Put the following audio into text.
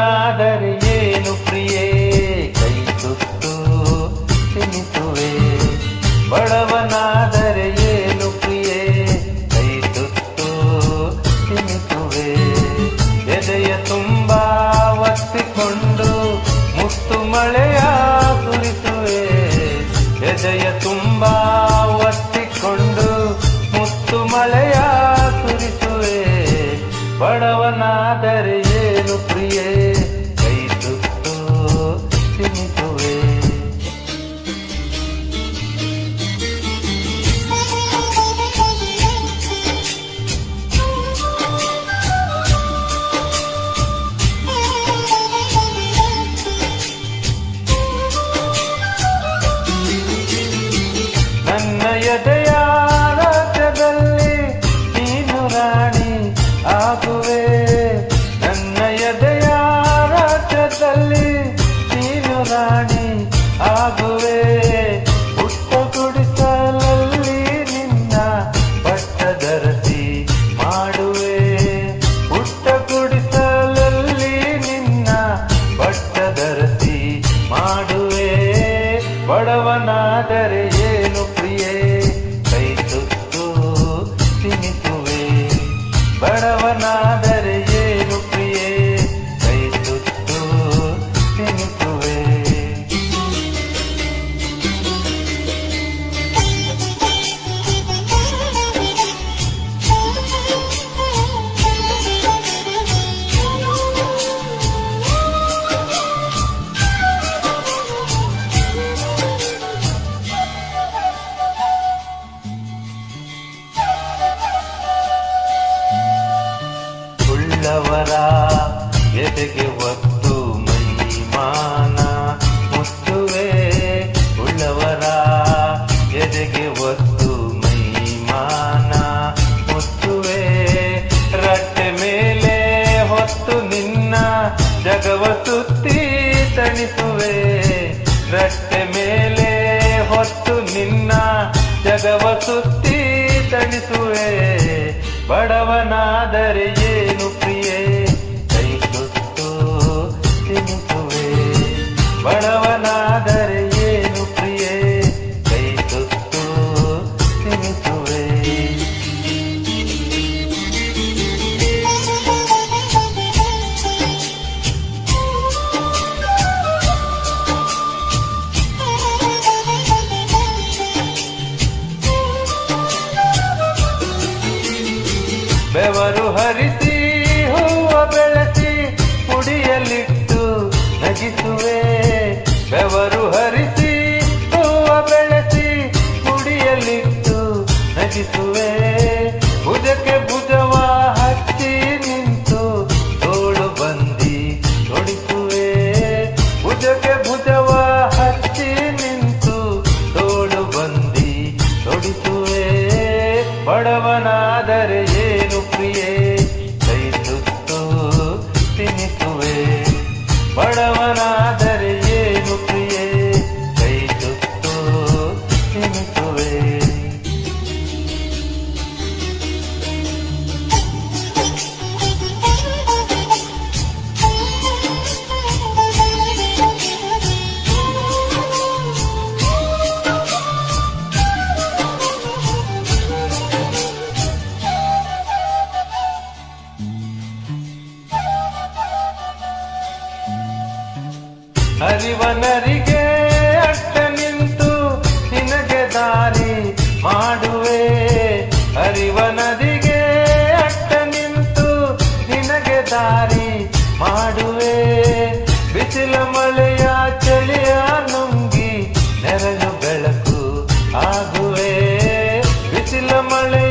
ಬಡವನಾದರೆ ಏನು ಪ್ರಿಯೇ? ಕೈ ಸುತ್ತು ತಿನ್ನಿಸುವೆ ಬಡವನಾದರೆ ಏನು ಪ್ರಿಯೇ? ಕೈ ಸುತ್ತು ತಿನ್ನಿಸುವೆ ಎದೆಯ ತುಂಬ ಒತ್ತಿಕೊಂಡು ಮುತ್ತು ಮಳೆಯ ಸುರಿಸುವೆ. ಎದೆಯ ತುಂಬ ಒತ್ತಿಕೊಂಡು ಮುತ್ತು ಮಳೆಯ ಸುರಿಸುವೆ. ಬಡವನಾದರೆ ಆಗುವೆ. ಪುಟ್ಟ ಗುಡಿಸಲಲ್ಲಿ ನಿನ್ನ ಪಟ್ಟದರಸಿ ಮಾಡುವೆ. ಪುಟ್ಟ ಗುಡಿಸಲಲ್ಲಿ ನಿನ್ನ ಪಟ್ಟದರಸಿ ಮಾಡುವೆ. ಬಡವನಾದರೆ ಏನು ಪ್ರಿಯೆ? ಕೈ ತುತ್ತು ತಿನ್ನಿಸುವೆ ಬಡವನಾದರೆ ಉಳ್ಳವರ ಎದೆಗೆ ಒತ್ತು ಮೈಮಾನ ಮುತ್ತುವೆ ಉಳ್ಳವರ ಎದೆಗೆ ಒತ್ತು ಮೈಮಾನ ಮುತ್ತುವೆ ರಟ್ಟೆ ಮೇಲೆ ಹೊತ್ತು ನಿನ್ನ ಜಗವ ಸುತ್ತಿ ತಣಿಸುವೆ. ರಟ್ಟೆ ಮೇಲೆ ಹೊತ್ತು ನಿನ್ನ ಜಗವ ಸುತ್ತಿ ತಣಿಸುವೆ. ಬಡವನಾದರೆ ಏನು ಹರಿಸಿ, ಹೂವ ಬೆಳೆಸಿ ಕುಡಿಯಲಿಟ್ಟು ನಗಿಸುವೆ. ಬೆವರು ಹರಿಸಿ, ಹೂವ ಬೆಳೆಸಿ ಕುಡಿಯಲಿಟ್ಟು ನಗಿಸುವೆ. ಭುಜಕ್ಕೆ ಭುಜವ ಹಚ್ಚಿ ನಿಂತು ತೋಳು ಬಂದಿ ತೊಡಿಸುವೆ. ಭುಜಕ್ಕೆ ಭುಜವ ಹಚ್ಚಿ ನಿಂತು ತೋಳು ಬಂದಿ ತೊಡಿಸುವೆ. ಬಡವನಾದರೆ ಬಡವನಾದರೆ ಹರಿವನರಿಗೆ ಅಡ್ಡ ನಿಂತು ನಿನಗೆ ದಾರಿ ಮಾಡುವೆ. ಹರಿವ ನದಿಗೆ ಅಡ್ಡ ನಿಂತು ನಿನಗೆ ದಾರಿ ಮಾಡುವೆ. ಬಿಸಿಲ ಮಳೆಯ ಚಳಿಯ ನುಂಗಿ ನೆರಳು ಬೆಳಕು ಆಗುವೆ. ಬಿಸಿಲ ಮಳೆಯ